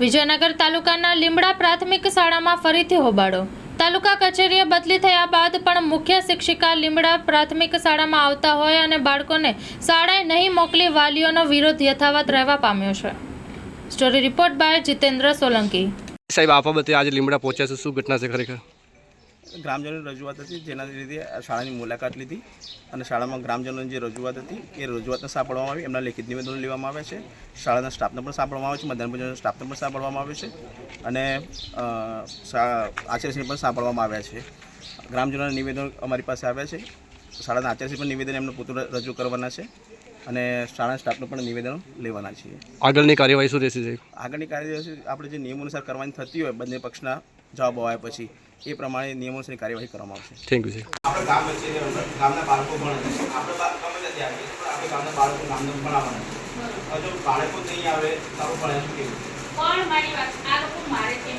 વિજયનગર તાલુકાના લીમડા પ્રાથમિક શાળામાં ફરીથી હોબાળો. તાલુકા કચેરીએ બદલી થયા બાદ પણ મુખ્ય શિક્ષિકા લીમડા પ્રાથમિક શાળામાં આવતા હોય અને બાળકોને શાળાએ નહીં મોકલી વાલીઓનો વિરોધ યથાવત રહેવા પામ્યો છે. Story report by Jitendra Solanki. સાહેબ, આપ આજે લીમડા પહોંચ્યા છે. શું ઘટના છે ખરેખર? ગ્રામજનોની રજૂઆત હતી, જેના લીધે શાળાની મુલાકાત લીધી અને શાળામાં ગ્રામજનોની જે રજૂઆત હતી, એ રજૂઆતને સાંભળવામાં આવી. એમના લેખિત નિવેદનો લેવામાં આવ્યા છે. શાળાના સ્ટાફને પણ સાંભળવામાં આવે છે, મધ્યાહન ભોજનના સ્ટાફને પણ સાંભળવામાં આવે છે અને આચાર્યશ્રીને પણ સાંભળવામાં આવ્યા છે. ગ્રામજનોના નિવેદનો અમારી પાસે આવ્યા છે. શાળાના આચાર્યશ્રી પણ નિવેદન એમનું પોતું રજૂ કરવાના છે. અને શાળા સ્ટાફનું પણ નિવેદન લેવાના છીએ. આગળની કાર્યવાહી શું રહેશે આગળની કાર્યવાહી આપણે જે નિયમો અનુસાર કરવાની થતી હોય બંને પક્ષના જવાબો આવ્યા પછી એ પ્રમાણે નિયમો અનુસારની કાર્યવાહી કરવામાં આવશે. થેન્ક યુ સર આપણે ગામ વચ્ચેની ગામના બાળકો ભણે આપણે ગમે ત્યાંથી આવીએ આપણે ગામના બાળકો ગામને ભણાવવાના છે. બાળકો નહીં આવે તો આપણે ભણ્યા કેવું? પણ મારી વાત આ લોકો મારે કેમ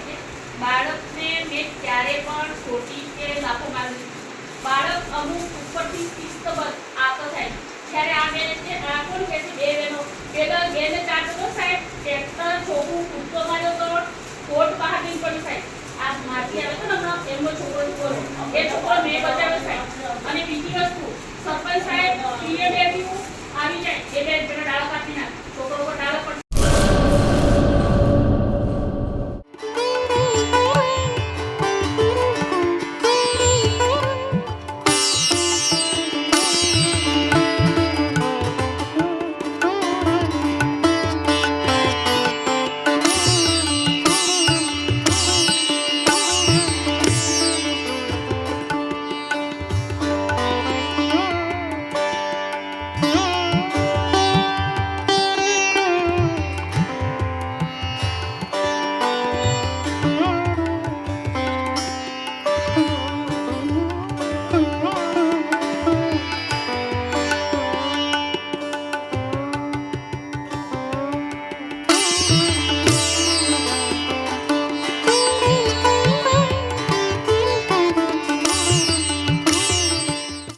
બાળકને મેં ક્યારે પણ ખોટી કે લાફો મારી બાળક અમુક ઉપરથી શિસ્તબદ્ધ આતો થાય જ્યારે આ બેન છે આ કોણ કે છે બે બેનો પેલો બેને ચાટો તો સાહેબ ટ્રેક્ટર, છોકરું કૂદકો માર્યો તો કોટ બહાર પડી સાહેબ આ માથી આવે છે Thank you.